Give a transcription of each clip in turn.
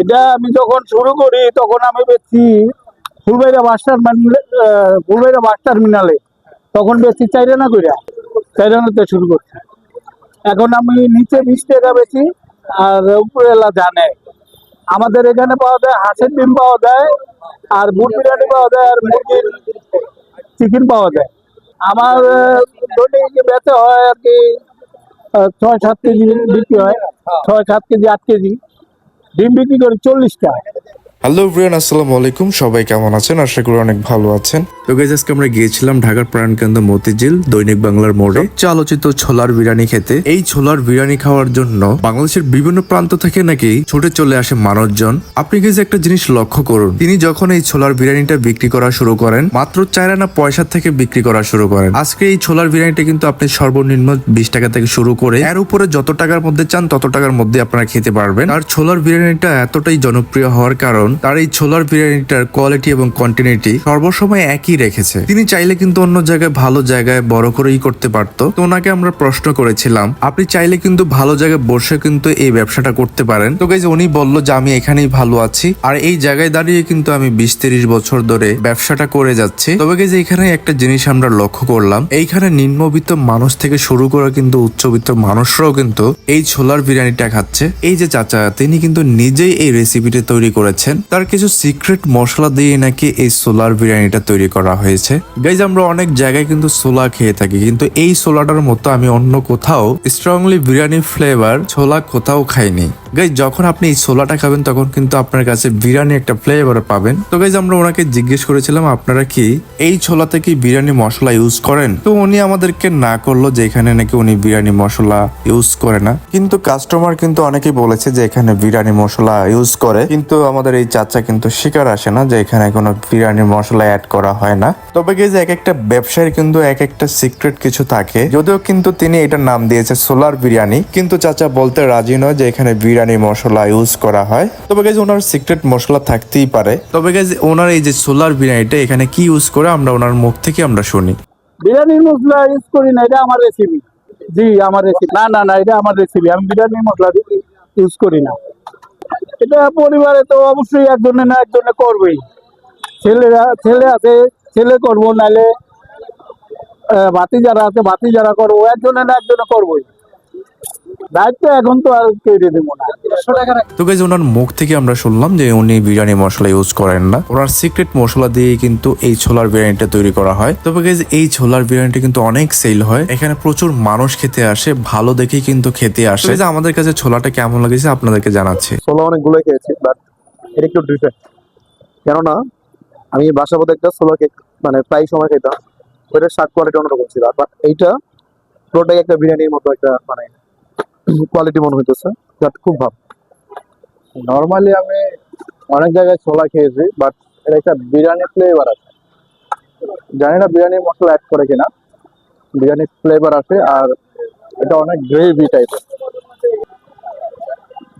এটা আমি যখন শুরু করি, তখন আমি বেশি ফুলবাইরা বাস টার্মিনালে ফুলবাইরা বাস টার্মিনালে। তখন বেশি চাইরানা কইরা, চাইরানাতে শুরু করছি। এখন আমি নিচে বিশ টাকা বেশি আর উপরে এলা জানে। আমাদের এখানে পাওয়া যায় হাঁসের ডিম পাওয়া যায়, আর বুট বিরিয়ানি পাওয়া যায়, আর মুরগির চিকেন পাওয়া যায়। আমার দৈনিক বেচা হয় আর কি ছয়, সাত কেজি বিক্রি হয়। ছয়, সাত কেজি, আট কেজি। ডিম বিক্রি করি চল্লিশটা হ্যালো ব্রিয়ান আসসালামু আলাইকুম। সবাই কেমন আছেন? আশা করি অনেক ভালো আছেন। তো গাইজ আজকে আমরা গিয়েছিলাম ঢাকার প্রাণকেন্দ্র মতিঝিল দৈনিক বাংলার মোড়ে। সবচেয়ে আলোচিত ছোলার বিরিয়ানি খেতে। এই ছোলার বিরিয়ানি খাওয়ার জন্য বাংলাদেশের বিভিন্ন প্রান্ত থেকে নাকি ছুটে চলে আসে মানুষজন। আপনি গেছে একটা জিনিস লক্ষ্য করুন। তিনি যখন এই ছোলার বিরিয়ানিটা বিক্রি করা শুরু করেন মাত্র চার আনা পয়সা থেকে বিক্রি করা শুরু করেন। আজকে এই ছোলার বিরিয়ানিটা কিন্তু আপনি সর্বনিম্ন বিশ টাকা থেকে শুরু করে এর উপরে যত টাকার মধ্যে চান তত টাকার মধ্যে আপনারা খেতে পারবেন। আর ছোলার বিরিয়ানিটা এতটাই জনপ্রিয় হওয়ার কারণ তার এই ছোলার বিরিয়ানিটার কোয়ালিটি এবং কন্টিনিউটি সর্বসময় একই রেখেছে। তিনি চাইলে কিন্তু অন্য জায়গায় ভালো জায়গায় বড় করেই করতে পারতো। তো ওনাকে আমরা প্রশ্ন করেছিলাম, আপনি চাইলে কিন্তু ভালো জায়গায় বসে কিন্তু এই ব্যবসাটা করতে পারেন। তো গাইজ উনি বলল যে, আমি এখানেই ভালো আছি। আর এই জায়গায় দাঁড়িয়ে কিন্তু আমি বিশ তিরিশ বছর ধরে ব্যবসাটা করে যাচ্ছি। তবে গাইজ এখানে একটা জিনিস আমরা লক্ষ্য করলাম, এইখানে নিম্নবিত্ত মানুষ থেকে শুরু করে কিন্তু উচ্চবিত্ত মানুষরাও কিন্তু এই ছোলার বিরিয়ানিটা খাচ্ছে। এই যে চাচা, তিনি কিন্তু নিজেই এই রেসিপিটা তৈরি করেছেন। তার কিছু সিক্রেট মশলা দিয়ে নাকি এই সোলার বিরিয়ানিটা তৈরি করা হয়েছে। গাইজ আমরা অনেক জায়গায় কিন্তু সোলা খেয়ে থাকি, কিন্তু এই সোলাটার মতো আমি অন্য কোথাও স্ট্রংলি বিরিয়ানি ফ্লেভার ছোলা কোথাও খাইনি। গাইজ যখন আপনি এই ছোলাটা খাবেন, তখন কিন্তু আপনার কাছে বিরিয়ানি একটা ফ্লেভার পাবেন। তো গাইজ আমরা ওনাকে জিজ্ঞেস করেছিলাম, আপনারা কি এই ছোলাতে কি বিরিয়ানি মশলা ইউজ করেন? তো উনি আমাদেরকে না করল যে এখানে নাকি উনি বিরিয়ানি মশলা ইউজ করে না। কিন্তু কাস্টমার কিন্তু অনেকেই বলেছে যে এখানে বিরিয়ানি মশলা ইউজ করে। কিন্তু আমাদের এই চাচা কিন্তু শিকার আসে না যে এখানে কোনো বিরিয়ানি মশলা অ্যাড করা হয় না। তবে গেছে এক একটা ব্যবসায়ীর কিন্তু এক একটা সিক্রেট কিছু থাকে। যদিও কিন্তু তিনি এটার নাম দিয়েছে সোলার বিরিয়ানি। কিন্তু চাচা বলতে রাজি নয় যে এখানে বিরিয়ানি মশলা ইউজ করা হয়। তবে গেছে ওনার সিক্রেট মশলা থাকতেই পারে। তবে গেছে ওনার এই যে সোলার বিরিয়ানিটা এখানে কি ইউজ করে আমরা ওনার মুখ থেকে আমরা শুনি। বিরিয়ানির মশলা ইউজ করি না, এটা আমার রেসিপি জি, আমার রেসিপি না না না, এটা আমার রেসিপি আমি বিরিয়ানির মশলা ইউজ করি না। এটা পরিবারে তো অবশ্যই একজনে না একজনে করবেই। ছেলেরা, ছেলে আছে, ছেলে করব, নাহলে ভাতি যারা আছে ভাতি যারা করব, একজনে না একজনে করবোই। দায়িত্ব এখন তো আর কেটে দেবো না। তো গাইজ ওনার মুখ থেকে আমরা শুনলাম যে উনি বিরিয়ানি মশলা ইউজ করেন না। ওনার সিক্রেট মশলা দিয়ে কিন্তু এই ছোলার বিরিয়ানিটা তৈরি করা হয়। তবে গাইজ এই ছোলার বিরিয়ানিটা কিন্তু অনেক সেল হয়। এখানে প্রচুর মানুষ খেতে আসে ভালো কিন্তু খেতে আসে। তো guys, আমাদের কাছে ছোলাটা কেমন লাগেছে আপনাদেরকে জানাচ্ছি। ছোলা অনেকগুলো খেয়েছি বাট এটা একটু ডিফারেন্ট কেননা আমি বাসা পথে একটা ছোলা কেক মানে প্রায় সময় খেতাম। ওইটার স্বাদ কোয়ালিটি অন্যরকম ছিল। আর এইটা পুরোটাই একটা বিরিয়ানির মতো একটা মানে কোয়ালিটি মনে হইতেছে বাট খুব ভাব নর্মালি আমি অনেক জায়গায় ছোলা খেয়েছি বাট এটা একটা বিরিয়ানি ফ্লেভার আছে। জানি না বিরিয়ানি মশলা অ্যাড করে কিনা। বিরিয়ানি ফ্লেভার আছে, আর এটা অনেক গ্রেভি টাইপের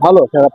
ভালো খারাপ।